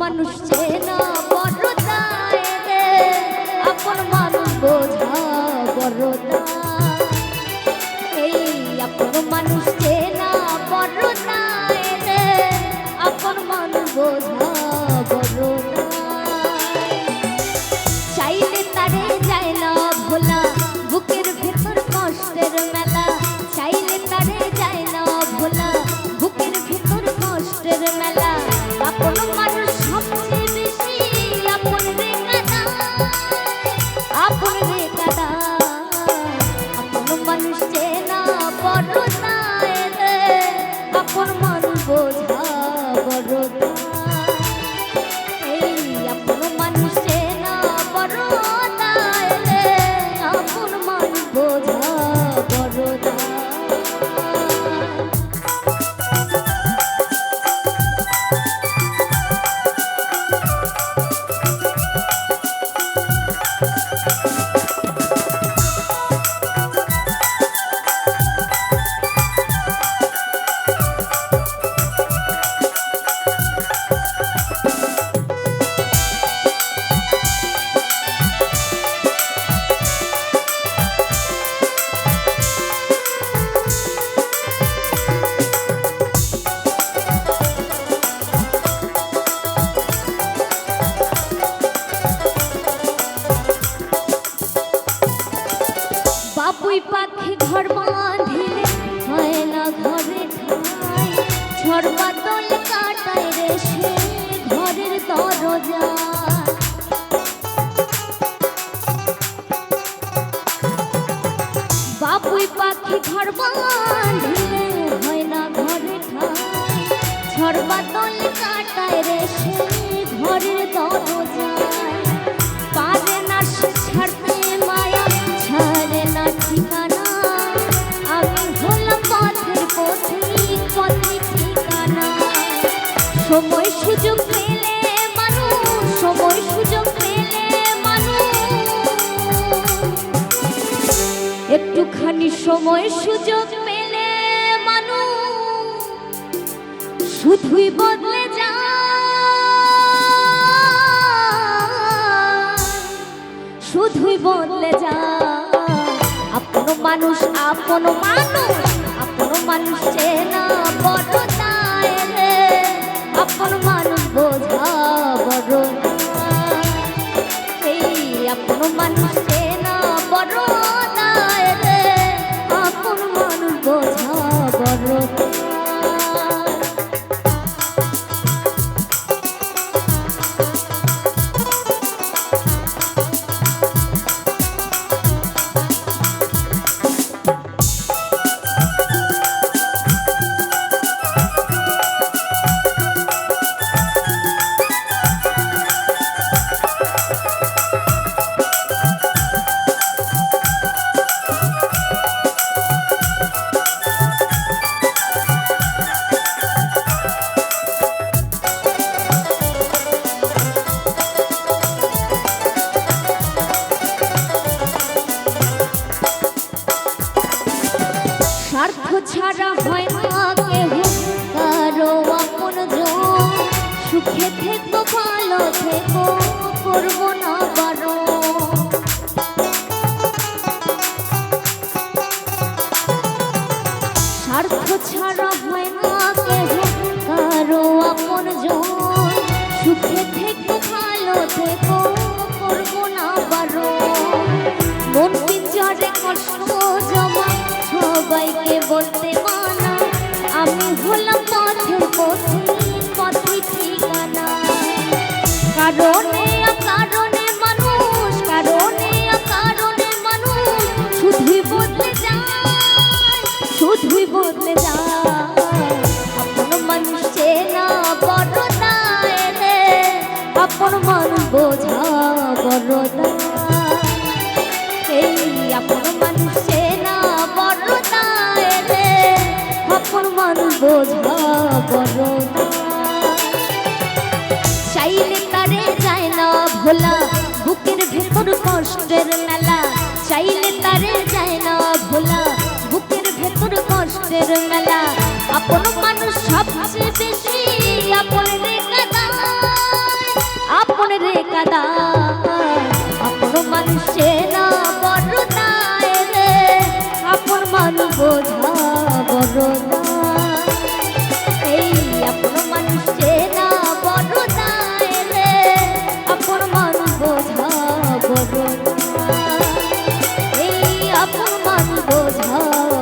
মানুষ চেনা বড় করো সময় সুযোগ পেলে মানুষ, সময় সুযোগ পেলে মানুষ। একটুখানি সময় সুযোগ পেলে মানুষ শুধুই বদলে যায়। শুধুই বদলে যায়। আপন মানুষ আপন মানুষ আপন মানুষ চেনা বড় আপন মানুষ বোঝা বড়। এই আপন মানুষ সুখে থেকো ভালো থেকো, করব না বারণ স্বার্থ ছাড়া হয় না কেহ, কারও আপন জন। সুখে থেকো ভালো থেকো, করব না বারণ মন পিঞ্জরে কষ্ট জমা সবাইকে বলতে মানা, আমি হলাম পথের পথে পথে। কারণে কারণে মানুষ, কারণে কারণে মানুষ। শুধুই বদলে যায়, শুধুই বদলে যায়। আপন মানুষ চেনা বড় দায় রে আপন মানুষ বোঝা বড় দায় এই আপন মানুষ চাইলে না ভোলা, বুকের ভেতর কষ্টের মেলা। চাইলে তারে যায় না ভোলা, বুকের ভেতর কষ্টের মেলা। আপন মানুষ সবচেয়ে বেশি আপন রে কাদা আপন রে কাদা আপন মানুষে বোঝা